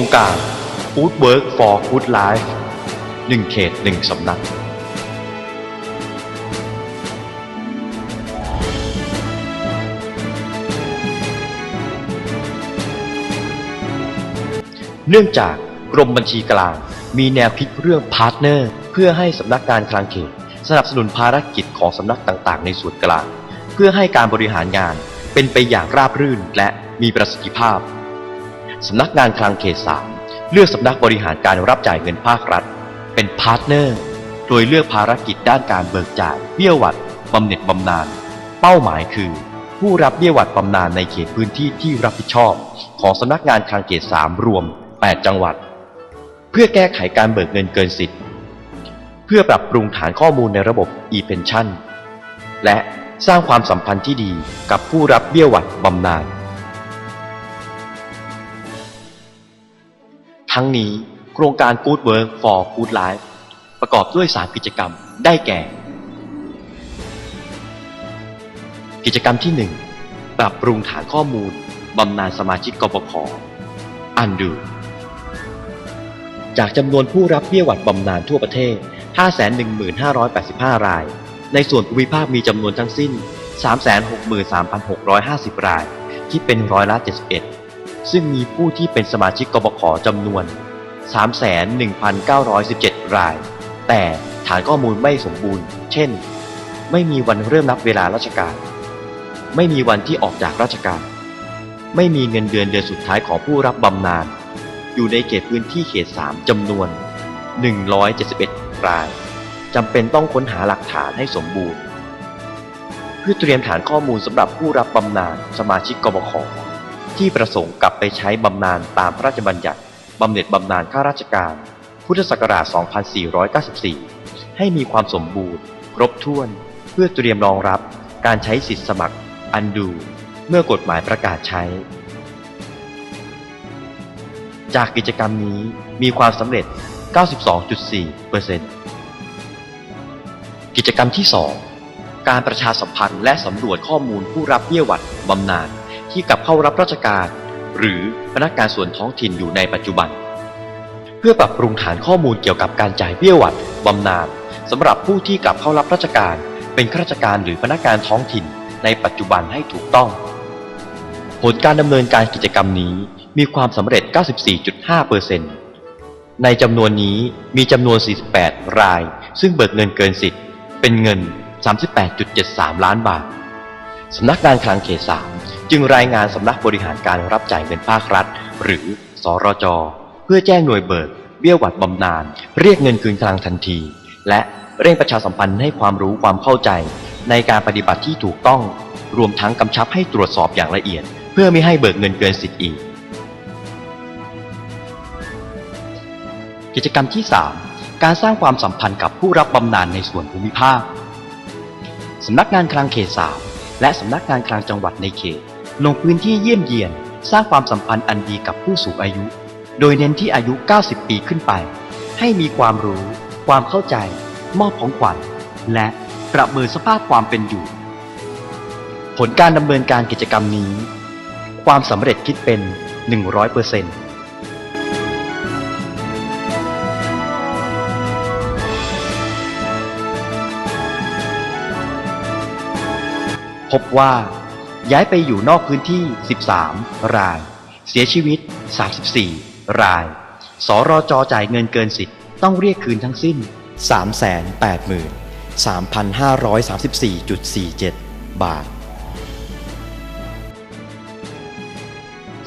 รงการ Food Work for Good Life หนึ่งเขตหนึ่งสำนัก เนื่องจากกรมบัญชีกลาง มีแนวคิดเรื่องพาร์ทเนอร์ เพื่อให้สำนักงานคลังเขต สนับสนุนภารกิจของสำนักต่างๆ ในส่วนกลาง เพื่อให้การบริหารงานเป็นไปอย่างราบรื่นและมีประสิทธิภาพ สำนักงานคลังเขต3เลือกสำนักบริหารการรับจ่ายเงินภาครัฐ เป็นพาร์ทเนอร์ โดยเลือกภารกิจด้านการเบิกจ่ายเบี้ยหวัดบำเหน็จบำนาญ เป้าหมายคือ ผู้รับเบี้ยหวัดบำนาญในเขตพื้นที่ที่รับผิดชอบ ของสำนักงานคลังเขต3รวม 8 จังหวัด เพื่อแก้ไขการเบิกเงินเกินสิทธิ์ เพื่อปรับปรุงฐานข้อมูลในระบบ e-pension และสร้างความสัมพันธ์ที่ดีกับผู้รับเบี้ยหวัดบำนาญ ทั้งนี้โครงการ Good Work for Good Life ประกอบด้วย 3 กิจกรรมได้แก่ กิจกรรมที่ 1 ปรับปรุงฐานข้อมูลบำนาญสมาชิกกปภอันดูจากจำนวนผู้รับเบี้ยหวัดบำนาญทั่วประเทศ 515,585 ราย ในส่วนภูมิภาคมีจำนวนทั้งสิ้น 363,650 ราย คิดเป็นร้อยละ 71 ซึ่งมีผู้ที่เป็นสมาชิกกบขจำนวน 3,1,917 ราย แต่ฐานข้อมูลไม่สมบูรณ์ เช่น ไม่มีวันเริ่มนับเวลาราชการ ไม่มีวันที่ออกจากราชการ ไม่มีเงินเดือนเดือนสุดท้ายของผู้รับบำนาญ อยู่ในเขตพื้นที่เขต 3จำนวน 171 ราย จำเป็นต้องค้นหาหลักฐานให้สมบูรณ์ เพื่อเตรียมฐานข้อมูลสำหรับผู้รับบำนาญสมาชิกกบข ที่ประสงค์กลับไปใช้บำนาญตามพระราชบัญญัติบำเหน็จบำนาญข้าราชการ พุทธศักราช 2494 ให้มีความสมบูรณ์ ครบถ้วน เพื่อเตรียมรองรับการใช้สิทธิสมัคร อันดู เมื่อกฎหมายประกาศใช้ จากกิจกรรมนี้มีความสำเร็จ 92.4%กิจกรรมที่ 2 การประชาสัมพันธ์และสำรวจข้อมูลผู้รับเบี้ยหวัดบำนาญ ที่กลับเข้ารับราชการ หรือพนักงานส่วนท้องถิ่นอยู่ในปัจจุบัน เพื่อปรับปรุงฐานข้อมูลเกี่ยวกับการจ่ายเบี้ยหวัดบำนาญสำหรับผู้ที่กลับเข้ารับราชการ เป็นข้าราชการหรือพนักงานท้องถิ่น ในปัจจุบันให้ถูกต้อง ผลการดำเนินการกิจกรรมนี้มีความสำเร็จ 94.5%ในจำนวนนี้มีจำนวน 48 ราย ซึ่งเบิกเงินเกินสิทธิ์ เป็นเงิน 38.73 ล้านบาท สำนักงานคลังเขต3จึงรายงานสำนักบริหารการรับจ่ายเงินภาครัฐ หรือสรจ เพื่อแจ้งหน่วยเบิกเบี้ยหวัดบำนาญเรียกเงินคืนคลังทันที และเร่งประชาสัมพันธ์ให้ความรู้ความเข้าใจ ในการปฏิบัติที่ถูกต้อง รวมทั้งกำชับให้ตรวจสอบอย่างละเอียด เพื่อไม่ให้เบิกเงินเกินสิทธิ์อีก กิจกรรมที่ 3 การสร้างความสัมพันธ์กับผู้รับบำนาญในส่วนภูมิภาคสำนักงานคลังเขต3 และสำนักงานคลังจังหวัดในเขต ลงพื้นที่เยี่ยมเยียน สร้างความสัมพันธ์อันดีกับผู้สูงอายุ โดยเน้นที่อายุ 90 ปีขึ้นไป ให้มีความรู้ ความเข้าใจ มอบของขวัญ และประเมินสภาพความเป็นอยู่ ผลการดำเนินการกิจกรรมนี้ ความสำเร็จคิดเป็น 100% พบว่า ย้ายไปอยู่นอกพื้นที่ 13 ราย เสียชีวิต 34 ราย สรจจ่ายเงินเกินสิทธิ์ต้องเรียกคืนทั้งสิ้น 383,3,534.47 บาท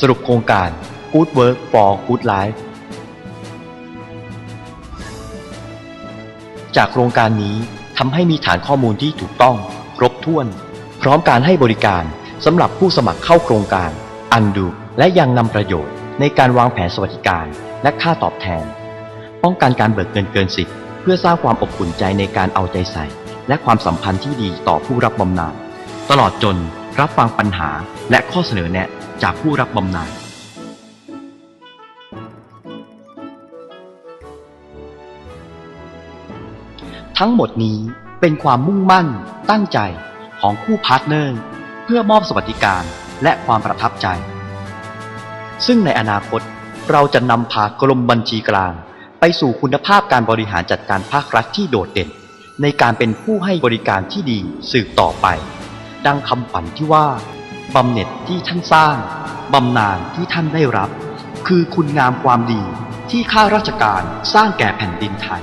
สรุปโครงการ Good Work for Good Life จากโครงการนี้ทำให้มีฐานข้อมูลที่ถูกต้อง ครบถ้วน พร้อมการให้บริการสำหรับผู้สมัครเข้าโครงการ อันดูและยังนำประโยชน์ในการวางแผนสวัสดิการและค่าตอบแทน ป้องกันการเบิกเงินเกินสิทธิ์เพื่อสร้างความอบอุ่นใจในการเอาใจใส่ และความสัมพันธ์ที่ดีต่อผู้รับบำนาญตลอดจนรับฟังปัญหาและข้อเสนอแนะจากผู้รับบำนาญทั้งหมดนี้เป็นความมุ่งมั่นตั้งใจ ของคู่พาร์ทเนอร์ เพื่อมอบสวัสดิการและความประทับใจ ซึ่งในอนาคตเราจะนำพากรมบัญชีกลาง ไปสู่คุณภาพการบริหารจัดการภาครัฐที่โดดเด่น ในการเป็นผู้ให้บริการที่ดีสืบต่อไป ดังคำฝันที่ว่าบำเหน็จที่ท่านสร้างบำนาญที่ท่านได้รับ คือคุณงามความดีที่ข้าราชการสร้างแก่แผ่นดินไทย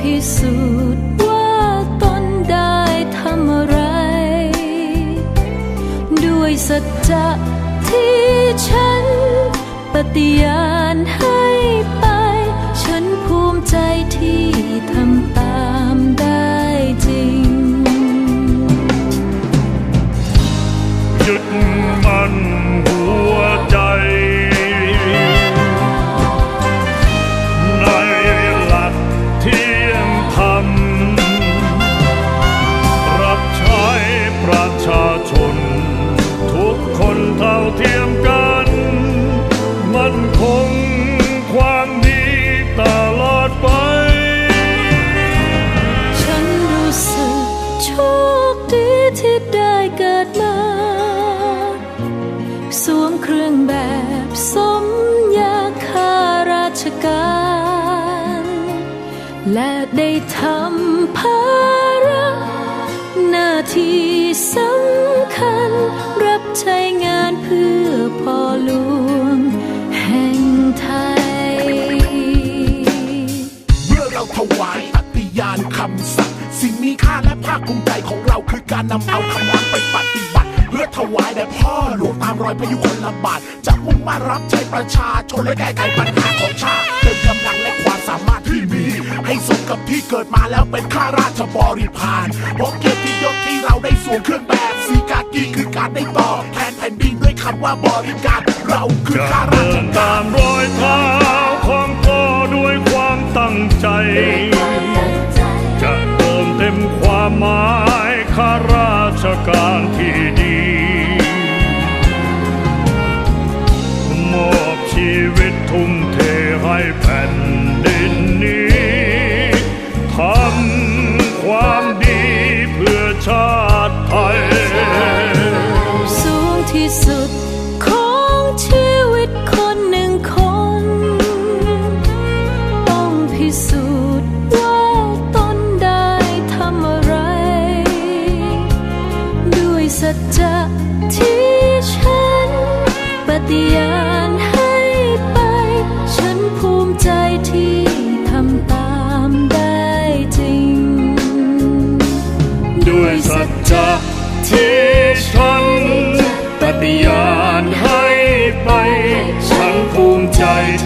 พิสูจน์ว่าตนได้ทำอะไร ด้วยสัจจะที่ฉันปฏิญาณให้ไป ฉันภูมิใจที่ทำตามได้จริง ยึดมันหัวใจ ได้ทำภาระหน้าที่สำคัญ รับใช้งานเพื่อพ่อหลวงแห่งไทย เมื่อเราถวายปฏิญาณคำสัตย์สิ่งมีค่าและภาคภูมิใจของเราคือการนำเอาคำนั้นไปปฏิบัติเพื่อ ถวายแด่พ่อหลวงตามรอยพยุคลบาทจะมุ่งมารับใช้ประชาชนและแก้ไขปัญหาของชาติเติมกำลังและความสามารถที่มี ให้สมกับที่เกิดมาแล้วเป็นข้าราชบริพารเพราะเกียรติยศที่เราได้สวมเครื่องแบบสีกากีคือการได้ตอบแทนแผ่นดินด้วยคำว่าบริการเราคือข้าราชกาตารมรอยเท้าขอ ชาติไทย สูงที่สุดของชีวิตคนหนึ่งคน ต้องพิสูจน์ว่าตนได้ทำอะไร ด้วยสัจจะที่